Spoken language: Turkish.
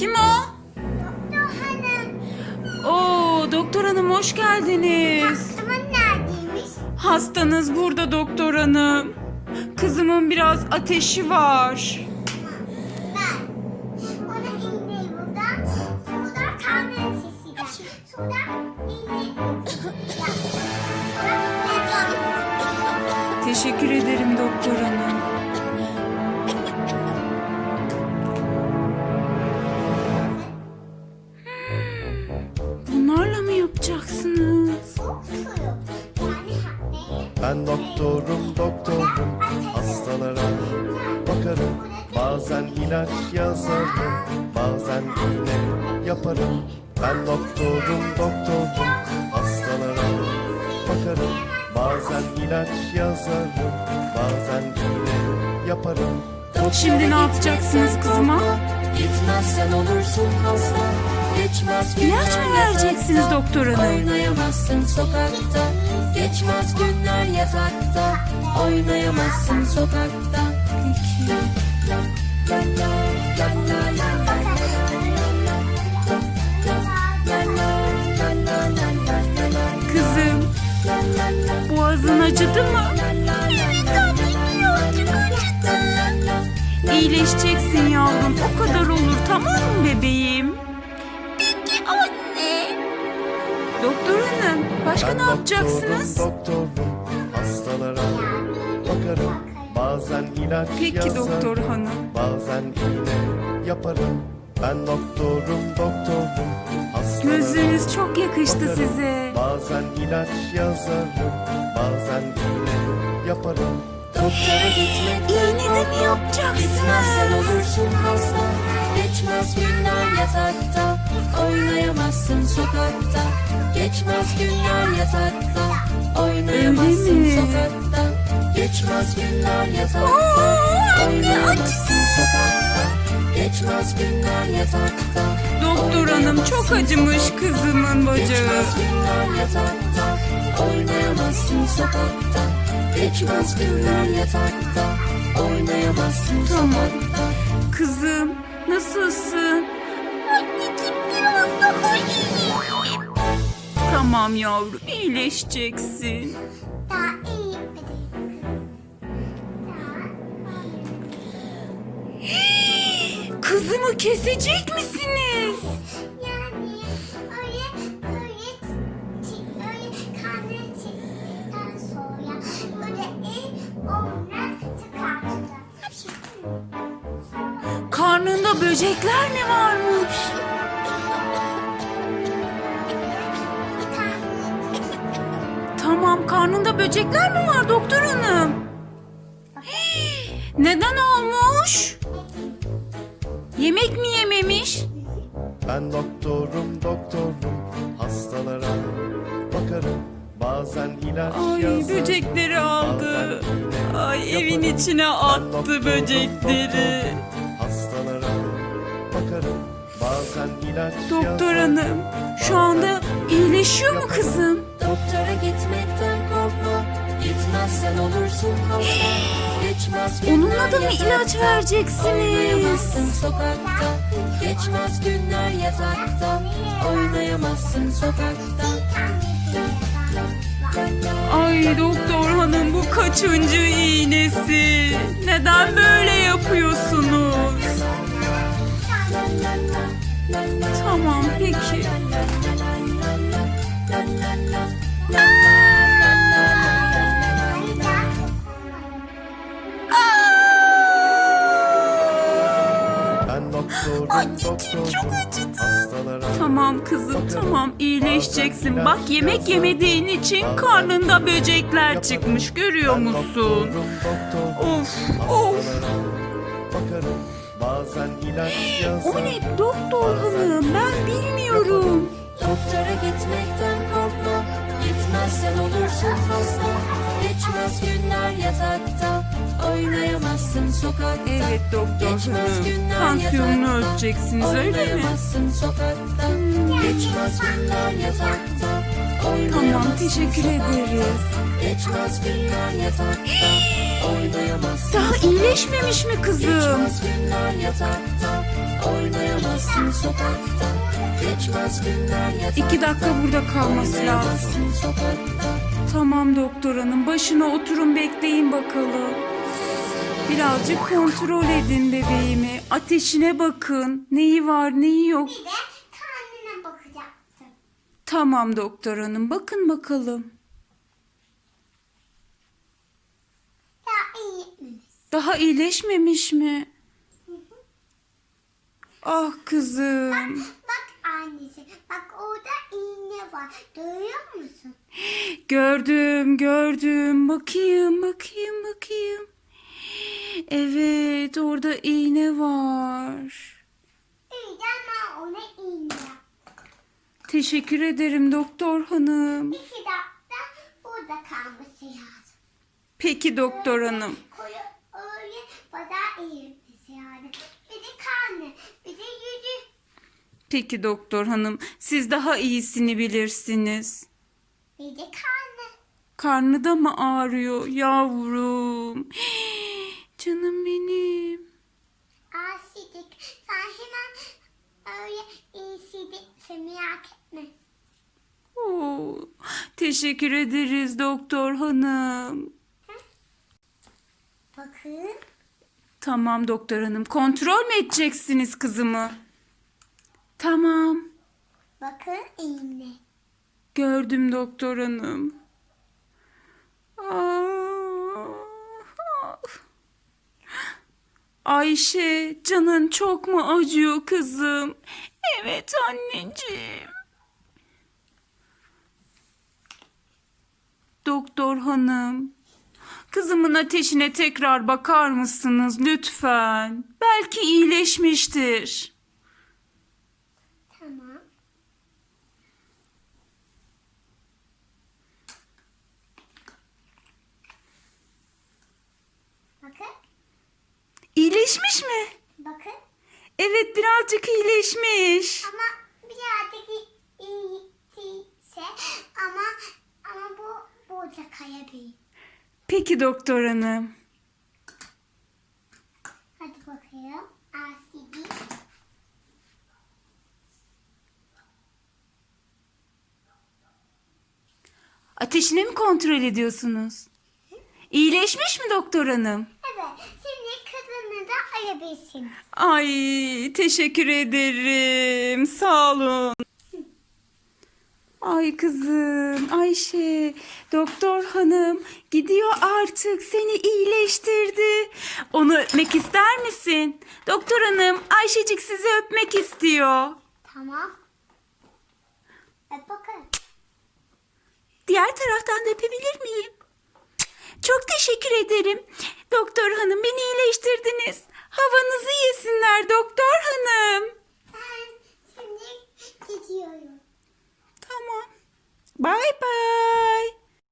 Kim o? Doktor hanım. Oo, doktor hanım hoş geldiniz. Ama neredeymiş? Hastanız burada doktor hanım. Kızımın biraz ateşi var. Ben. Ona iğneyi buradan. Sonra kan sesiyle. Sonra iğneyi. Sonra Teşekkür ederim doktor hanım. Yazarım bazen iğne yaparım. Ben doktorum doktorum. Hastalara bakarım. Bazen ilaç yazarım. Bazen iğne yaparım. Şimdi ne yapacaksınız kızıma? Gitmezsen olursun hasta. Geçmez İlaç mı vereceksiniz yatakta. doktor hanım? Oynayamazsın sokakta. Geçmez günler yatakta. Oynayamazsın sokakta. Peki. Kızım, boğazın acıdı mı? Evet anne birazcık acıdı İyileşeceksin yavrum. O kadar olur tamam mı bebeğim? Peki anne Doktor hanım, başka Ben ne yapacaksınız? doktorum hastalara bakarım Bazen ilaç Peki yazarım doktor hanım. Bazen iğne yaparım Ben doktorum doktorum hastalara Gözlüğünüz çok yakıştı bakarım. size. Bazen ilaç yazarım Bazen iğne yaparım Doktora gitmekten İğne de mi Gitmezsen yapacaksınız? olursun hasta Geçmez günler yatakta Oynayamazsın sokakta Geçmez günler yatakta Oynayamazsın sokakta Geçmez günler yatakta Oynayamazsın sokakta Geçmez günler yatakta Doktor hanım çok acımış kızımın bacağı. Geçmez günler yatakta Oynayamazsın sokakta Geçmez günler yatakta Oynayamazsın Tamam. sokakta Kızım, nasılsın? Tamam yavrum, iyileşeceksin. Daha iyiyim. Kızımı kesecek misiniz? Yani öyle öyle çi- öyle karnı çektikten sonra böyle el onunla çıkartacağım. Karnında böcekler mi varmış? Tamam, karnında böcekler mi var doktor hanım? Hii, Neden olmuş? Yemek mi yememiş? Ben doktorum doktorum hastalara bakarım Bazen ilaç Ay yazarım böcekleri aldı. Ay evin içine attı böcekleri. Hastalara bakarım Bazen ilaç Doktor yazarım. hanım, şu anda iyileşiyor mu kızım? Doktora gitmekten korkma Gitmezsen olursun hasta Geçmez Onunla da mı ilaç vereceksiniz? Oynayamazsın sokakta Geçmez günler yatakta Oynayamazsın sokakta Ay doktor hanım bu kaçıncı iğnesi? Neden böyle yapıyorsunuz? Tamam peki. Ben doktorum doktorum hastalara Tamam kızım tamam iyileşeceksin. Bak yemek yemediğin için karnında böcekler çıkmış görüyor Ben musun? doktorum. Doktorum Of of. hastalara bakarım Bazen ilaç O yazarım ne doktor hanım? Ben bilmiyorum. Doktora korkma Hasta Geçmez günler yatakta. Oynayamazsın sokakta. Evet doktor. Hanım. Tansiyonunu ölçeceksiniz öyle mi? Oynayamazsın sokakta. Geçmez günler yatakta. Tamam teşekkür ederiz. Geçmez günler yatakta. Oynayamazsın Daha iyileşmemiş mi kızım? Geçmez günler yatakta. Oynayamazsın sokakta. Geçmez günler yatakta. İki dakika burada kalması lazım. Oynayamazsın sokakta Tamam doktor hanım başına oturun bekleyin bakalım. Birazcık kontrol edin bebeğimi. Ateşine bakın. Neyi var neyi yok. Bir de karnına bakacaktım. Tamam doktor hanım bakın bakalım. Daha iyi gitmemiz. Daha iyileşmemiş mi? Ah kızım. Bak annesi. Bak orada iğne var. Görüyor musun? Gördüm gördüm. Bakayım bakayım bakayım. Evet orada iğne var. İyi ben ona iğne. Teşekkür ederim doktor hanım. İki dakika burada kalması lazım. Peki doktor hanım. Koyu öyle bana iyi gitmesi lazım. Bir de karnı. Bir de yüzü. Peki doktor hanım. Siz daha iyisini bilirsiniz. Bir de karnı. Karnı da mı ağrıyor yavrum? Canım benim. Asidik. Sen hemen öyle iyisidik. Sen merak etme. Oo, teşekkür ederiz doktor hanım. Bakın. Tamam doktor hanım. Kontrol mü edeceksiniz kızımı? Tamam. Bakın iğne. Gördüm doktor hanım. Ah. Ayşe, canın çok mu acıyor kızım? Evet anneciğim. Doktor hanım, kızımın ateşine tekrar bakar mısınız lütfen? Belki iyileşmiştir. Tamam. Bakın. İyileşmiş mi? Bakın. Evet birazcık iyileşmiş. Ama birazcık iyiyse ama ama bu burada kayabilir. Peki doktor hanım. Hadi bakayım. LCD. Ateşini mi kontrol ediyorsunuz? İyileşmiş mi doktor hanım? Arayabilirsin. Ay teşekkür ederim. Sağ olun. Ay kızım Ayşe doktor hanım gidiyor artık seni iyileştirdi. Onu öpmek ister misin? Doktor hanım Ayşecik sizi öpmek istiyor. Tamam. Hadi bakalım. Diğer taraftan da öpebilir miyim? Çok teşekkür ederim. Doktor hanım beni iyileştirdiniz. Havanızı yesinler doktor hanım. Ben şimdi gidiyorum. Tamam. Bay bay.